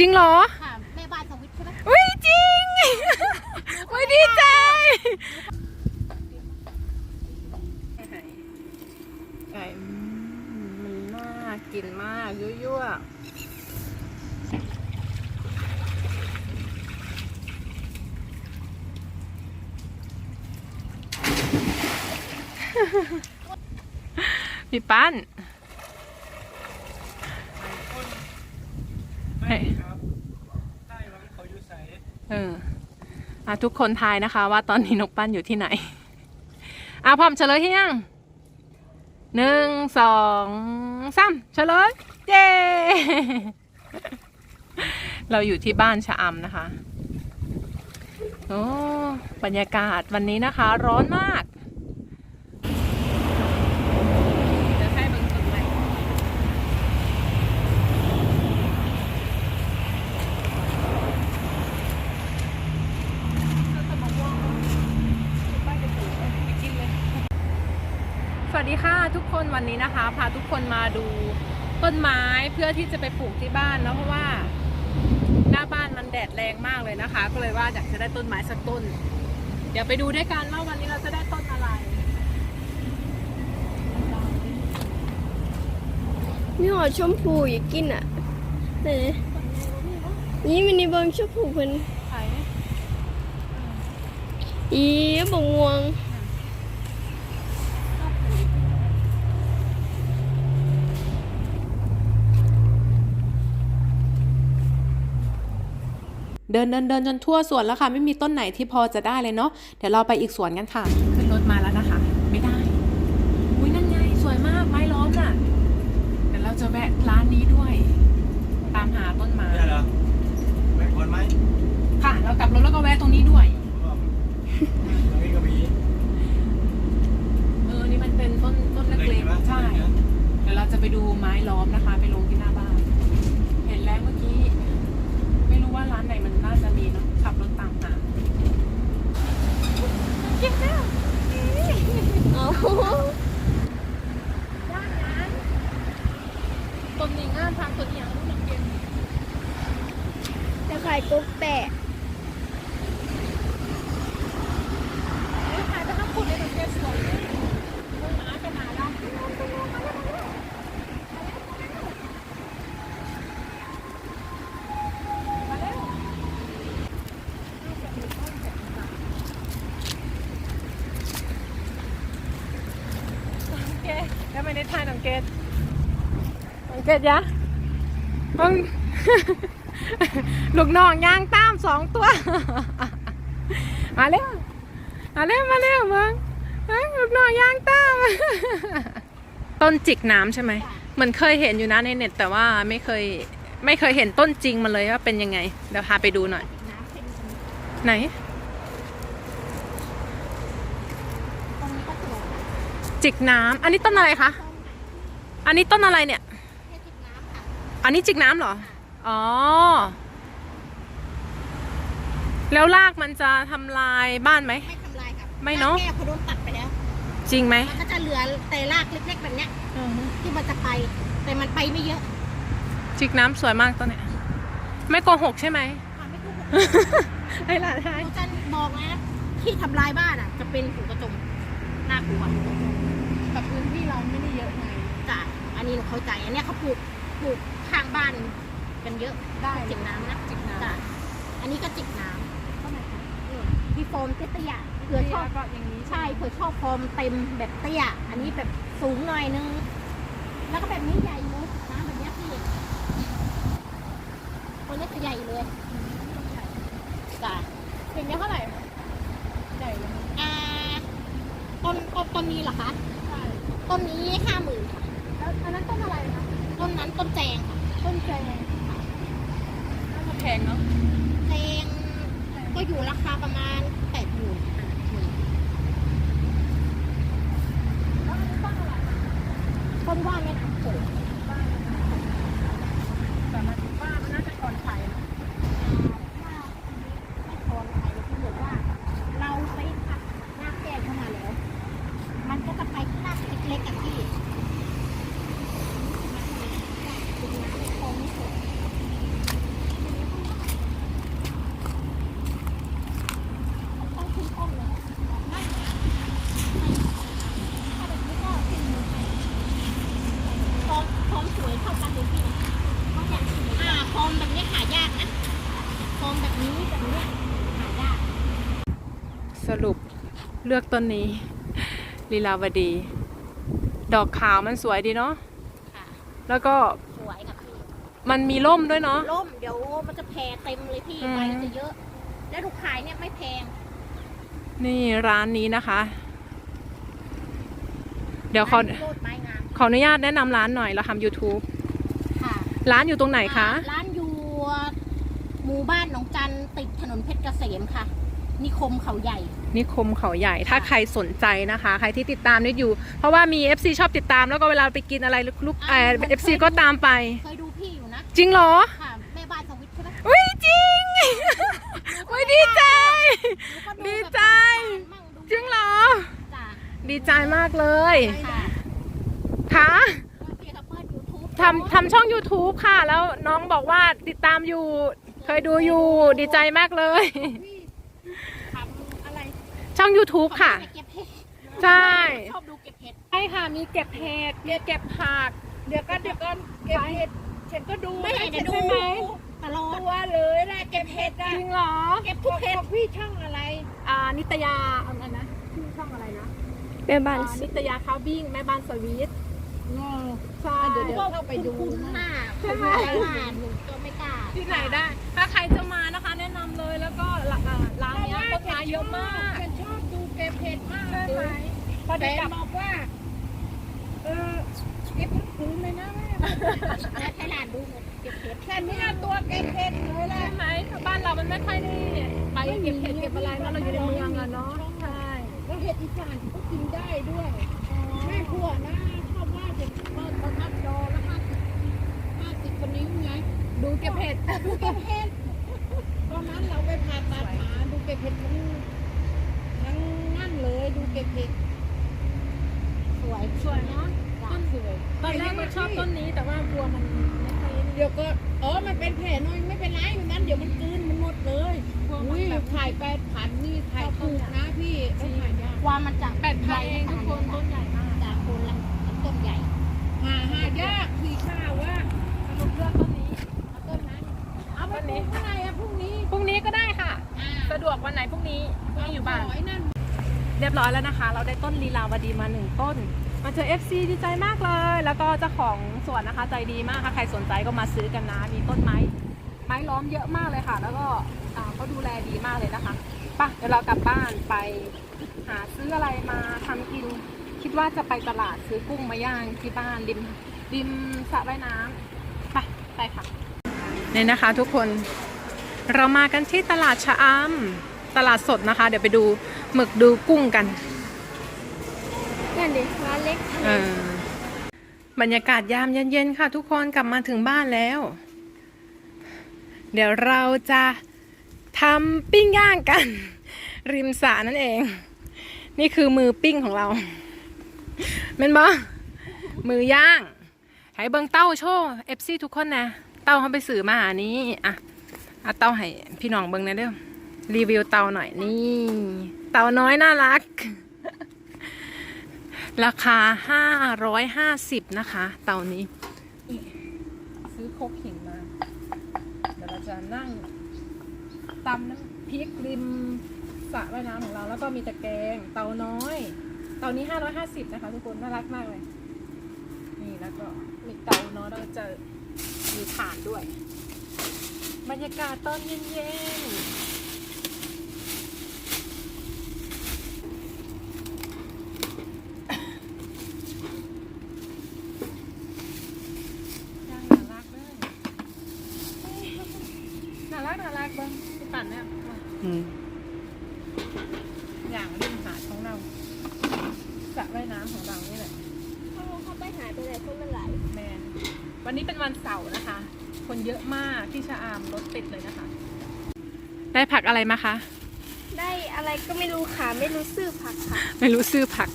จริงเหรอค่ะแม่บ้านสวิตใช่ไหมอุ้ยจริงอุ้ยดีใจ ไก่มันน่ากินมาก ยั่วๆพี่ปั้นไม่ครับใต้วังเขาอยู่ใส เอออะ ทุกคนทายนะคะ ว่าตอนนี้นกปั้นอยู่ที่ไหนอะพร้อมเฉลยที่ยังหนึ่งสองสามเฉลยเย้เราอยู่ที่บ้านชะอำนะคะโอ้บรรยากาศวันนี้นะคะ ร้อนมากจะให้เบิ่งตึกใหม่ สวัส ดีค่ะทุกคนวันนี้นะคะ พาทุกคนมาดูต้นไม้เพื่อที่จะไปปลูกที่บ้านเนาะเพราะว่า หน้าบ้านมันแดดแรงมากเลยนะคะ ก็เลยว่าอยากจะได้ต้นไม้สักต้น เดี๋ยวไปดูด้วยกันว่าวันนี้เราจะได้ต้นอะไรมีหอชมพูอยากกินอะไหนนี่มันนี่เบิงชมพูเพิ่นไผ่อีบงม่วง เดินเดินเดินจนทั่วสวนแล้วค่ะ ไม่มีต้นไหนที่พอจะได้เลยเนาะเดี๋ยวเราไปอีกสวนกันค่ะ ขึ้นรถมาแล้วนะคะ ไม่ได้อุ้ยนั่นไงสวยมากไม้ล้อมน่ะเดี๋ยวเราจะแวะร้านนี้ด้วย ตามหาต้นไม้เนี่ยเหรอไม่ควรไหมค่ะ เรากลับรถแล้วก็แวะตรงนี้ด้วยตรงนี้ก็มีเออนี่มันเป็นต้นต้นเล็กๆใช่เดี๋ยวเราจะไปดูไม้ล้อมนะคะ ไปลงที่หน้าบ้าน เห็นแล้วเมื่อกี้ ไม่รู้ ว่าร้านไหนมันน่าจะมีเนาะขับรถตามหาเอาต้นนี้งามทางต้นนี้ยังรู้หนังเกมจะขายกุ๊กแตะ ขายไปทั้งคุณเลยหนังเกมสวยเลยมึงหมากันหนาละมาเร็วโอเคแล้ว ม่ได้ถ่ายหนังเกตหนังเกตยะมึงลูกน้องย่างตามสองตัว มาเร็ว มาเร็ว มาเร็วมึงลูกน้องย่างตาม ต้นจิกน้ำใช่ไหมเหมือนเคยเห็นอยู่นะในเน็ตแต่ว่าไม่เคยไม่เคยเห็นต้นจริงมันเลยว่าเป็นยังไง เดี๋ยวพาไปดูหน่อย ไหนจิกน้ำอันนี้ต้นอะไรคะ อันนี้ต้นอะไรเนี่ยแค่จิบน้ำค่ะอันนี้จิกน้ำเหรอ อ๋อ แล้วรากมันจะทำลายบ้านไหม ไม่ทำลายครับไม่เนอะแก้เขาโดนตัดไปแล้ว จริงไหมมันก็จะเหลือแต่รากเล็กๆแบบเนี้ยที่มันจะไป แต่มันไปไม่เยอะจิกน้ำสวยมากต้นเนี้ยไม่โกหกใช่ไหม ค่ะไม่ถูกให้หลานให้เราจะบอกนะที่ทำลายบ้านอะ จะเป็นหูกระจงน่ากลัวแต่พื้นที่เราไม่ได้เยอะไง จ้ะ อันนี้หนูเข้าใจอันเนี้ยเขาปลูกปลูกข้างบ้านกันเยอะได้จิกน้ำนะจิกน้ำจ้ะอันนี้ก็จิกน้ำเท่าไหร่คะอืมมีโฟมเตี้ยๆเผื่อชอบก็อย่างนี้ใช่เผื่อชอบโฟมเต็มแบบเตี้ยอันนี้แบบสูงหน่อยนึง แล้วก็แบบนี้ใหญ่เลยน้ำแบบเนี้ยพี่ตัวนี้จะใหญ่เลยจ้ะ ถึงนี้เท่าไหร่ใหญ่เลย อ่าต้นต้นต้นนี้เหรอคะ ใช่ ต้นนี้ห้าหมื่นค่ะ แล้วอันนั้นต้นอะไรคะ ต้นนั้นต้นแจงค่ะ ต้นแจงน่าจะแพงเนาะ แจงก็อยู่ราคาประมาณแปดหมื่น แล้วอันนี้ต้นอะไรคะ ต้นว่าแม่น้ำโขง แต่มันว่ามันน่าจะก่อนไข่เนอะ ถ้าไม่พอใครที่บอกว่า เราไปตัดหน้าแก้เข้ามาแล้ว มันก็จะไปข้างหน้าเล็กๆกับที่มันเลยเป็นน้ำในคลองนี่สวย สรุป เลือกต้นนี้ ลีลาวดี ดอกขาวมันสวยดีเนาะค่ะ แล้วก็สวยค่ะพี่มันมีร่มด้วยเนาะ ร่มเดี๋ยวมันจะแพรเต็มเลยพี่อืม ใบจะเยอะ แล้วถูกขายเนี่ยไม่แพงนี่ร้านนี้นะคะ เดี๋ยวขอไม้โลดไม้งามขออนุญาตแนะนำร้านหน่อยเราทำ YouTube ค่ะร้านอยู่ตรงไหนคะ ร้านอยู่หมู่บ้านหนองจันติดถนนเพชรเกษมค่ะ นิคมเขาใหญ่ นิคมเขาใหญ่ ถ้าใครสนใจนะคะ ใครที่ติดตามนี่อยู่ เพราะว่ามี FC ชอบติดตามแล้วก็เวลาไปกินอะไรลูกๆเออ่าอมัน FC เคยดูก็ตามไป เคยดูพี่อยู่นะ จริงเหรอค่ะแม่บ้านสวิตใช่ไหมอุ้ยจริงอุ้ยดีใจหนูก็ดีแบบใจมั่งดูจริงเหรอจ้ะดีใจมากเลยค่ะค่ะเกี่ยวกับเปิดยูทูบทำทำช่อง YouTube ค่ะ แล้วน้องบอกว่าติดตามอยู่ เคยดูอยู่ดีใจมากเลยทำอะไร ช่อง YouTube ค่ะ เก็บเห็ดใช่ ชอบดูเก็บเห็ดใช่ค่ะ มีเก็บเห็ดมีเก็บผัก เดี๋ยวก็เดี๋ยวก็เก็บเห็ดฉันก็ดูไม่นะเดี๋ยวดูใช่ไหมตลอดตัวเลยแหละเก็บเห็ดจอะริงเหรอ เก็บทุกเห็ดของพี่ช่องอะไร อ่า นิตยาอะไรนะชื่อช่องอะไรนะแม่บ้านอ่านิตยาคาวบิ้งแม่บ้านสวีทงอใช่เดี๋ยวเดี๋ยวเข้าไปดูคุ้นนะหน้าใช่ไหมคุ้นหน้าหนูก็ไม่กล้าที่ไหนได้ ถ้าใครจะมานะคะ แนะนำเลยแล้วก็ร้านอ่าร้านเนี้ยต้นไม้เยอะมากฉันชอบดูเกเห็ดมากเลยพอแต่ได้กลับอกว่า เออเก็บทุกคืนเลยนะแม่แล้วให้หลานดูเก็บเห็ดแค่นี้ตัวเก็บเห็ดเลยแหละใช่ไหมบ้านเรามันไม่ค่อยได้ไปเก็บเห็ดเก็บอะไรเนอะเราอยู่ในเมืองอะเนาะใช่แล้วเห็ดอีสานก็กินได้ด้วยแม่ผัวนะชอบว่าเด็กเปิดประทับจอแล้วห้าสิบห้าสิบคนนิ้วไงดูเก็บเห็ดดูเก็บเห็ดตอนนั้นเราไปผ่าตัดหมาดูเก็บเห็ดมันยังนั่น เลย ดูเก็บเห็ดสวยสวยเนาะต้นสวยตอนแรกมันชอบต้นนี้แต่ว่ากลัวมันไม่ค่อยเดี๋ยวก็เออมันเป็นแผลน้อยไม่เป็นไรมันนั้นเดี๋ยวมันกลืนมันหมดเลยกลัวมัอุ้นยแบบถ่ายแปดพันนี่ถ่ายถูกนะพี่ต้องถ่ายยากว่ามันจะแปดพันเองทุกคนต้นใหญ่มากจากคนละต้นใหญ่ หาหายากพี่ข้าวว่าสรุปเลือกต้นนี้เอาต้นนั้นเอาไปปลูกเมื่อไหร่อะพรุ่งนี้พรุ่งนี้ก็ได้ค่ะ อ่าสะดวกวันไหนพรุ่งนี้ไม่อยู่บ้านไอ้นั่น เรียบร้อยแล้วนะคะ เราได้ต้นลีลาวดีมาหนึ่งต้น มาเจอ FC ดีใจมากเลย แล้วก็เจ้าของสวนนะคะใจดีมากค่ะใครสนใจก็มาซื้อกันนะ มีต้นไม้ไม้ล้อมเยอะมากเลยค่ะ แล้วก็เขาดูแลดีมากเลยนะคะไป่ะเดี๋ยวเรากลับบ้านไปหาซื้ออะไรมาทำกิน คิดว่าจะไปตลาดซื้อกุ้งมาย่างที่บ้านริมริมสระว่ายน้ำไปไปค่ะนี่นะคะทุกคนเรามากันที่ตลาดชะอำตลาดสดนะคะ เดี๋ยวไปดู หมึกดูกุ้งกันนั่นดิร้านเล็กเออบรรยากาศยามเย็นๆค่ะ ทุกคนกลับมาถึงบ้านแล้ว เดี๋ยวเราจะทำปิ้งย่างกัน ริมสระนั่นเอง นี่คือมือปิ้งของเราเป็นบ่มือย่างให้เบิงเต้าโชว์เอฟซีทุกคนนะ เต้าเขาไปสื่อมาหานี้อะเอาเต้าให้พี่น้องเบิงหนะเด้อรีวิวเต้าหน่อยนี่ เต่าน้อยน่ารัก ราคา550นะคะ เตานี้ ซื้อโคกหินมา เดี๋ยวเราจะนั่งตำน้ำพริกริมสระว่ายน้ำของเรา แล้วก็มีตะแกรงเตาน้อย เตานี้550นะคะทุกคนน่ารักมากเลย นี่แล้วก็มีเตาน้อยเราจะมีถ่านด้วย บรรยากาศตอนเย็นๆ ย่างน่ารักเด้อน่ารักน่ารักเบิ้งพี่ปั่นเนี่ยอย่างริมหาดของเราสระว่ายน้ำของเรานี่แหละ เขาเขาไปหายไปไหนเพราะมันไหล แมนวันนี้เป็นวันเสาร์นะคะ คนเยอะมากที่ชะอาม รถติดเลยนะคะ ได้ผักอะไรมาคะ ได้อะไรก็ไม่รู้ค่ะ ไม่รู้ชื่อผักค่ะ ไม่รู้ซื้อผัก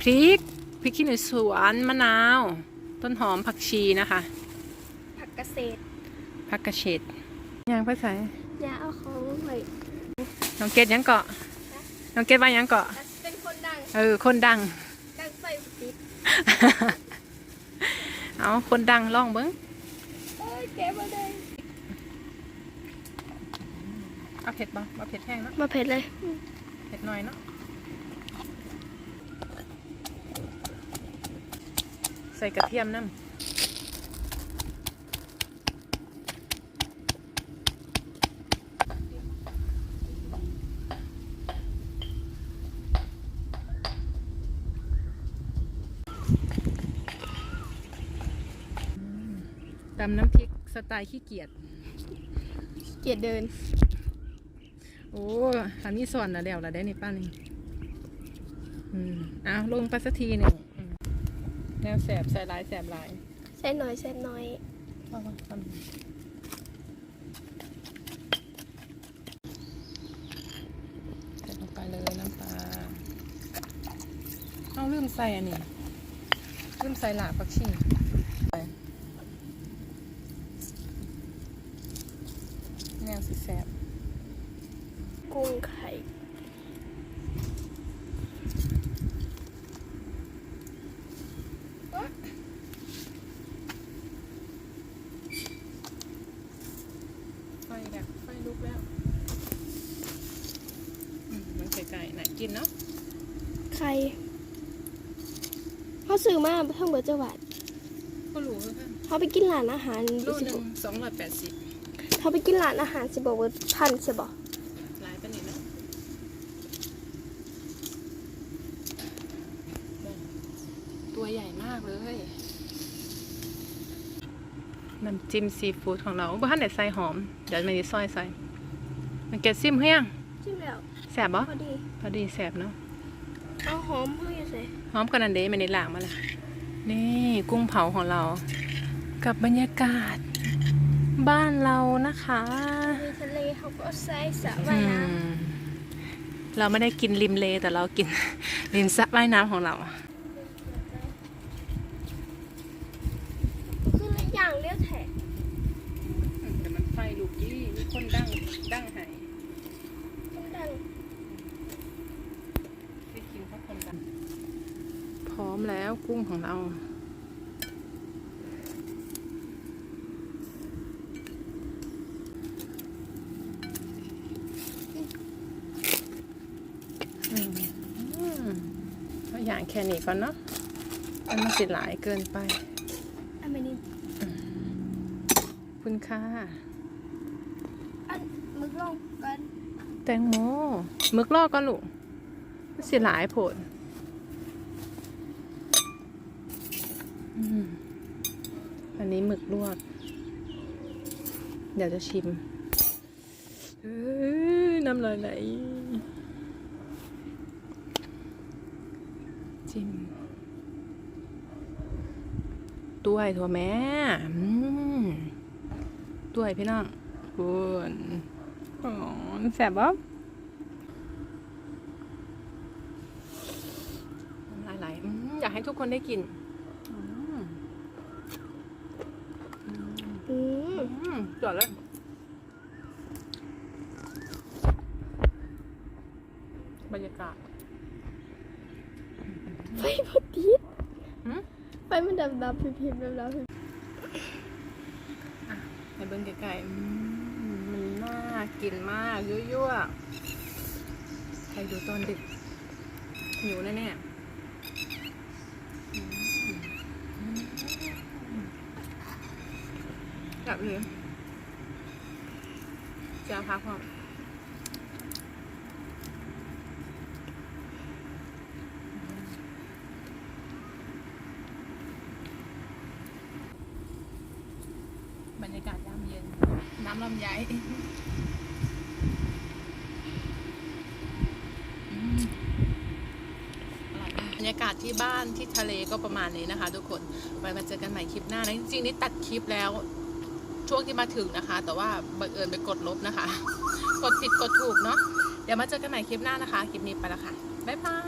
พริก พริกขี้หนูสวน มะนาว ต้นหอมผักชีนะคะ ผักเกษตรผักกระเฉดยางภาษาอย่าเอาของไว้น้องเกดยังเกาะ น้องเกดว่ายังเกาะ เป็นคนดัง เออ คนดัง ดังใส่ปิดเอาคนดังลองเบิ้งเอ้ยเก็บมาเลย เอาเผ็ดบ่เอาเผ็ดแห้งเนอะมาเผ็ดเลย เผ็ดหน่อยเนาะ ใส่กระเทียมน้ำตำน้ำพริกสไตล์ขี้เกียจเกลียดเดิน โอ้อันนี้สอนนะเดี๋ยวละได้ในป้านี่อืมเอาลงไปสักทีหนึ่งอืมแนวแสบใส่ลายแสบลายใส่หน่อยใส่หน่อยเอามาทำใส่ลงไปเลยน้ำปลาเอาลืมใส่อันนี้ลืมใส่หลากผักชีไปแนวสิแสบ กุ้งไข่ไฟแบบไฟลุกแล้วอืมมันไก่ๆน่ะกินเนาะไข่เขาซื้อมาทั้งเบิดจังหวัดก็รู้แล้วค่ะเขาไปกินร้านอาหารโลหนึ่งสองร้อยแปดสิบ เขาไปกินร้านอาหารสิบอกว่าพันใช่บอก หลายปานนี้เนาะตัวใหญ่มากเลย น้ำจิ้มซีฟู้ดของเราบ้านไหนใส่หอม เดี๋ยวมันจะซอยใส่ มันเกล็ดซิมเฮียงใช่แล้วแสบบ่พอดี พอดีแสบเนาะ เอาหอมเพื่อใส่หอมกันนันเดมันในหลางมาละนี่กุ้งเผาของเรา กับบรรยากาศ บ้านเรานะคะมีทะเลเขาก็ใส่สระว่ายน้อืมเราไม่ได้กินริมเลแต่เรากินริมสระว่ายน้ำของเราำคือละอย่างเลี้ยวแถะ แต่มันไฟลูกยี่มีคนดังดังหาย ต้องดัง ได้กินเพราะคนดังพร้อมแล้วกุ้งของเราอืมอืมเอาอย่างแค่นี้ก่อนเนาะมันมาสิหลายเกินไป อันนี้ขอบคุณค่ะ อันมึกลงกัน แตงโมหมึกลอกก็ลูกมันสิหลายโผลอืมอันนี้หมึกลวก เดี๋ยวจะชิมเอ้ยน้ำลายไหลจิ้มต้วยถั่วแม่อืมต้วยพี่น้องคุณ อ๋อแสบบ่น้ำลายไหลอืมอยากให้ทุกคนได้กินอืมอืมอืมจอดเลยบรรยากาศไฟพอดีหืมไฟมันดำดำพิมพิมดำดำพิมในเบิ้งไก่ๆอื มากินมากยั่วๆใครดูตอนดึกหิวแน่ๆกลับเลยจะพักพร้อมบรรยากาศยามเย็น น้ำลำไยอืมอร่อยมากากาศที่บ้านที่ทะเลก็ประมาณนี้นะคะ ทุกคนไว้มาเจอกันใหม่คลิปหน้านะจริงๆนี่ตัดคลิปแล้ว ช่วงที่มาถึงนะคะ แต่ว่าบังเอิญไปกดลบนะคะ กดผิดกดถูกเนาะเดี๋ยวมาเจอกันใหม่คลิปหน้านะคะ คลิปนี้ไปละค่ะบ๊ายบาย